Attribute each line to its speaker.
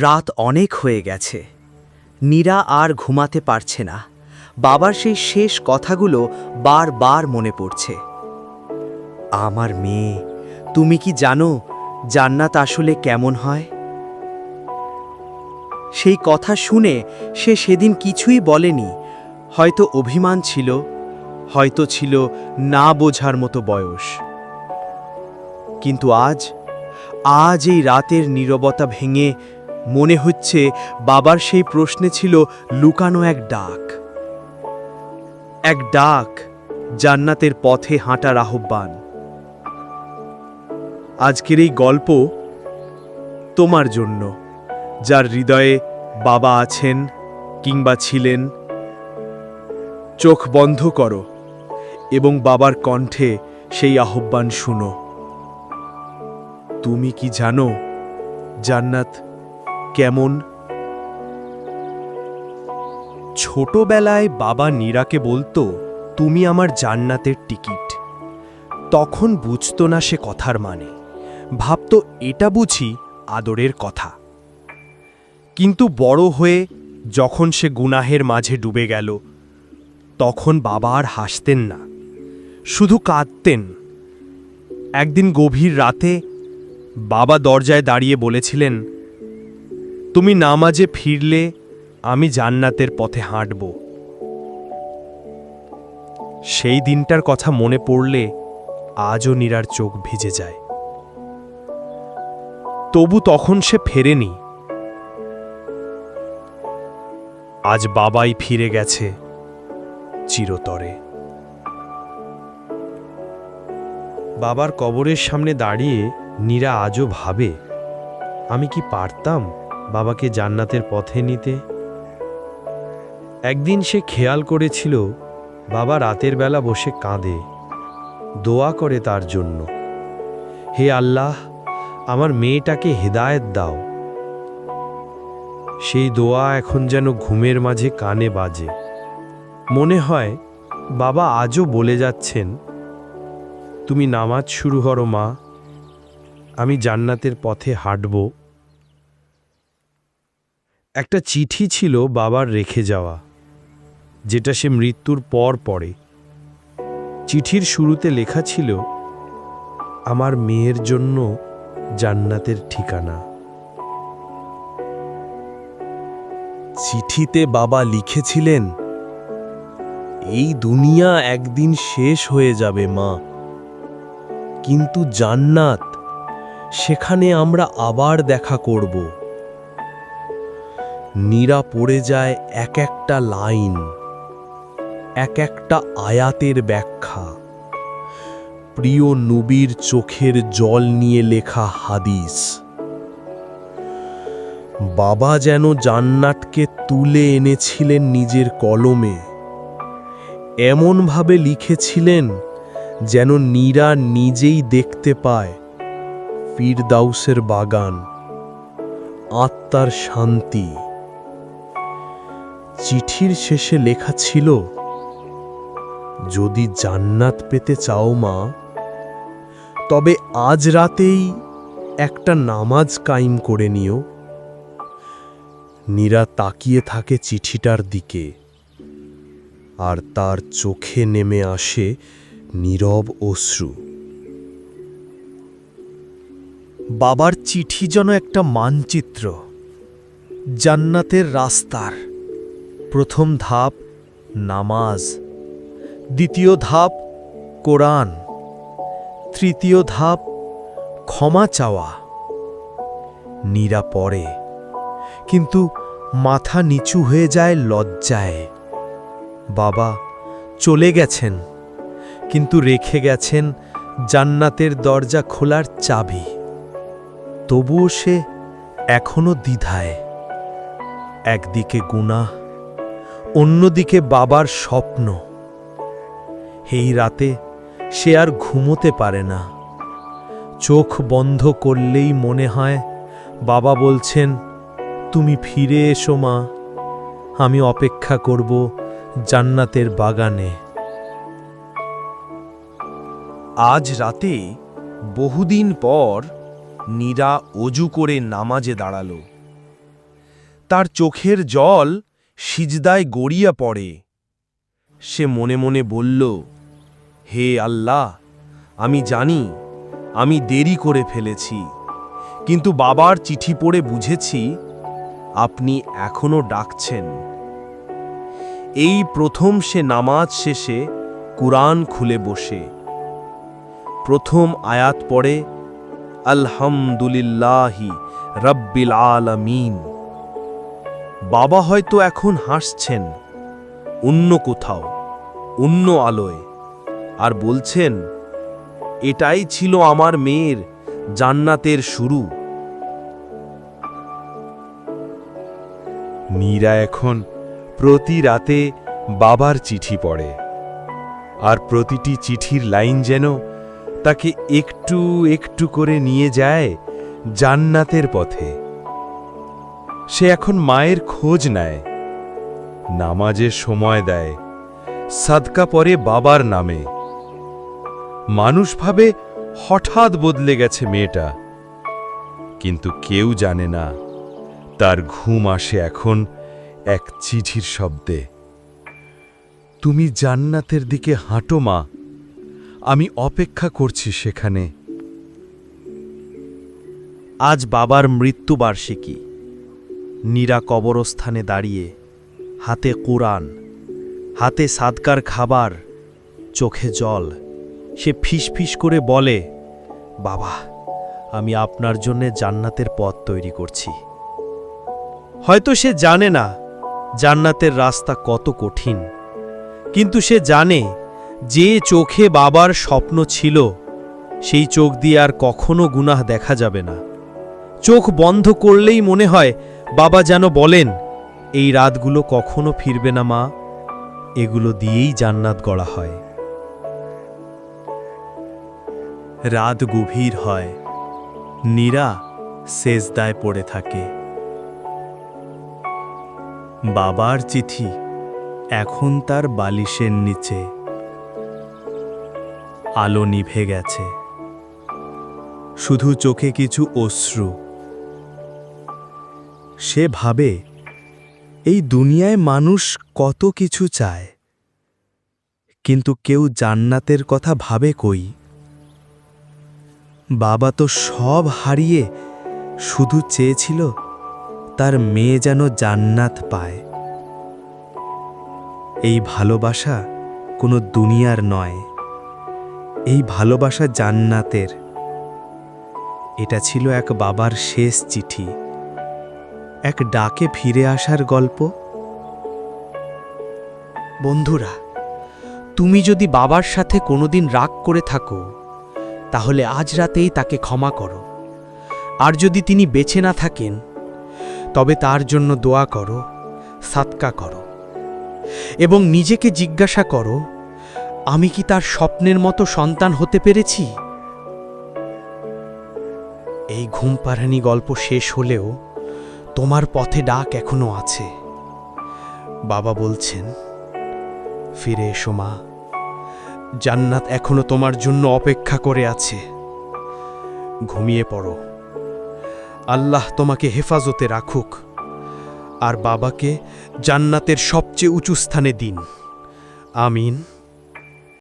Speaker 1: রাত অনেক হয়ে গেছে। নীরা আর ঘুমাতে পারছে না। বাবার সেই শেষ কথাগুলো বারবার মনে পড়ছে। আমার মেয়ে, তুমি কি জানো জান্নাত আসলে কেমন হয়? সেই কথা শুনে সে সেদিন কিছুই বলেনি। হয়তো অভিমান ছিল, হয়তো ছিল না বোঝার মতো বয়স। কিন্তু আজ আজ এই রাতের নীরবতা ভেঙে মনে হচ্ছে বাবার সেই প্রশ্নে ছিল লুকানো এক ডাক। এক ডাক জান্নাতের পথে হাঁটার আহ্বান। আজকের এই গল্প তোমার জন্য, যার হৃদয়ে বাবা আছেন কিংবা ছিলেন। চোখ বন্ধ করো এবং বাবার কণ্ঠে সেই আহ্বান শুনো। তুমি কি জানো জান্নাত কেমন? ছোটবেলায় বাবা নীরাকে বলতো, তুমি আমার জান্নাতের টিকিট। তখন বুঝতো না সে কথার মানে। ভাবতো, এটা বুঝি আদরের কথা। কিন্তু বড় হয়ে যখন সে গুনাহের মাঝে ডুবে গেল, তখন বাবা আর হাসতেন না। শুধু কাঁদতেন। একদিন গভীর রাতে বাবা দরজায় দাঁড়িয়ে বলেছিলেন তুমি নামাজে ফিরলে আমি জান্নাতের পথে হাঁটব। সেই দিনটার কথা মনে পড়লে আজও নীরার চোখ ভিজে যায়। তবু তখন সে ফেরেনি। আজ বাবাই ফিরে গেছে চিরতরে। বাবার কবরের সামনে দাঁড়িয়ে নীরা আজও ভাবে, আমি কি পারতাম? বাবাকে জান্নাতের পথে নিতে। একদিন সে খেয়াল করেছিল, বাবা রাতের বেলা বসে কাঁদে, দোয়া করে তার জন্য। হে আল্লাহ, আমার মেয়েটাকে হেদায়েত দাও। সেই দোয়া এখন যেন ঘুমের মাঝে কানে বাজে। মনে হয়, বাবা আজও বলে যাচ্ছেন, তুমি নামাজ শুরু করো মা, আমি জান্নাতের পথে হাঁটব। একটা চিঠি ছিল বাবার রেখে যাওয়া, যেটা সে মৃত্যুর পর পড়ে। চিঠির শুরুতে লেখা ছিল, আমার মেয়ের জন্য জান্নাতের ঠিকানা। চিঠিতে বাবা লিখেছিলেন, এই দুনিয়া একদিন শেষ হয়ে যাবে, মা। কিন্তু জান্নাত, সেখানে আমরা আবার দেখা করব। নীরা পড়ে যায় এক একটা লাইন, এক একটা আয়াতের ব্যাখ্যা। প্রিয় নবীর চোখের জল নিয়ে লেখা হাদিস। বাবা যেন জান্নাতকে তুলে এনেছিলেন নিজের কলমে, এমনভাবে লিখেছিলেন যেন নীরা নিজেই দেখতে পায় ফিরদাউসের বাগান, আত্মার শান্তি। চিঠির শেষে লেখা ছিল, যদি জান্নাত পেতে চাও মা, তবে আজ রাতেই একটা নামাজ কায়েম করে নিও। নীরা তাকিয়ে থাকে চিঠিটার দিকে, আর তার চোখে নেমে আসে নীরব অশ্রু। বাবার চিঠি যেন একটা মানচিত্র, জান্নাতের রাস্তার। প্রথম ধাপ, নামাজ। দ্বিতীয় ধাপ, কোরআন। তৃতীয় ধাপ, ক্ষমা চাওয়া। নীরা পড়ে, কিন্তু মাথা নিচু হয়ে যায়, লজ্জায়। বাবা চলে গেছেন, কিন্তু রেখে গেছেন জান্নাতের দরজা খোলার চাবি। তবুও সে এখনও দ্বিধায়। একদিকে গুণা অন্যদিকে বাবার স্বপ্ন। এই রাতে সে আর ঘুমোতে পারে না। চোখ বন্ধ করলেই মনে হয় বাবা বলছেন, তুমি ফিরে এসো মা, আমি অপেক্ষা করব জান্নাতের বাগানে। আজ রাতে বহুদিন পর নীরা অজু করে নামাজে দাঁড়াল। তার চোখের জল সিজদায় গড়িয়া পড়ে। সে মনে মনে বলল, হে আল্লাহ, আমি জানি, আমি দেরি করে ফেলেছি, কিন্তু বাবার চিঠি পড়ে বুঝেছি, আপনি এখনও ডাকছেন। এই প্রথম সে নামাজ শেষে কুরআন খুলে বসে। প্রথম আয়াত পড়ে, আলহামদুলিল্লাহি রব্বিল আলামিন। বাবা হয়তো এখন হাসছেন, অন্য কোথাও, অন্য আলোয়, আর বলছেন, এটাই ছিল আমার মেয়ের জান্নাতের শুরু।
Speaker 2: মীরা এখন প্রতি রাতে বাবার চিঠি পড়ে, আর প্রতিটি চিঠির লাইন যেন তাকে একটু একটু করে নিয়ে যায় জান্নাতের পথে। সে এখন মায়ের খোঁজ নেয় নামাজে সময় দেয়, সাদকা পরে বাবার নামে। মানুষ ভাবে হঠাৎ বদলে গেছে মেয়েটা, কিন্তু কেউ জানে না তার ঘুম আসে এখন এক চিঠির শব্দে। তুমি জান্নাতের দিকে হাঁটো মা, আমি অপেক্ষা করছি সেখানে।
Speaker 1: আজ বাবার মৃত্যুবার্ষিকী। নীরা কবরস্থানে দাঁড়িয়ে, হাতে কোরআন, হাতে সাদকার খাবার, চোখে জল। সে ফিসফিস করে বলে, বাবা, আমি আপনার জন্যে জান্নাতের পথ তৈরি করছি। হয়তো সে জানে না জান্নাতের রাস্তা কত কঠিন, কিন্তু সে জানে যে চোখে বাবার স্বপ্ন ছিল, সেই চোখ দিয়ে আর কখনো গুনাহ দেখা যাবে না। চোখ বন্ধ করলেই মনে হয় বাবা যেন বলেন, এই রাতগুলো কখনো ফিরবে না, মা। এগুলো দিয়েই জান্নাত গড়া হয়। রাত গভীর হয়। নীরা সেজদায় পড়ে থাকে। বাবার চিঠি এখন তার বালিশের নিচে। আলো নিভে গেছে। শুধু চোখে কিছু অশ্রু। সে ভাবে, এই দুনিয়ায় মানুষ কত কিছু চায়, কিন্তু কেউ জান্নাতের কথা ভাবে কই? বাবা তো সব হারিয়ে শুধু চেয়েছিল তার মেয়ে যেন জান্নাত পায়। এই ভালোবাসা কোনো দুনিয়ার নয়, এই ভালোবাসা জান্নাতের। এটা ছিল এক বাবার শেষ চিঠি। এক ডাকে ফিরে আসার গল্প? বন্ধুরা, তুমি যদি বাবার সাথে কোনোদিন রাগ করে থাকো, তাহলে আজ রাতেই তাকে ক্ষমা করো। আর যদি তিনি বেছে না থাকেন, তবে তার জন্য দোয়া করো সাতকা করো। এবং নিজেকে জিজ্ঞাসা করো, আমি কি তার স্বপ্নের মতো সন্তান হতে পেরেছি? এই ঘুমপাড়ানি গল্প শেষ হলেও তোমার পথে ডাক এখনও আছে। বাবা বলছেন, ফিরে এসো মা। জান্নাত এখনও তোমার জন্য অপেক্ষা করে আছে। ঘুমিয়ে পড়ো। আল্লাহ তোমাকে হেফাজতে রাখুক। আর বাবাকে জান্নাতের সবচেয়ে উঁচু স্থানে দিন। আমিন।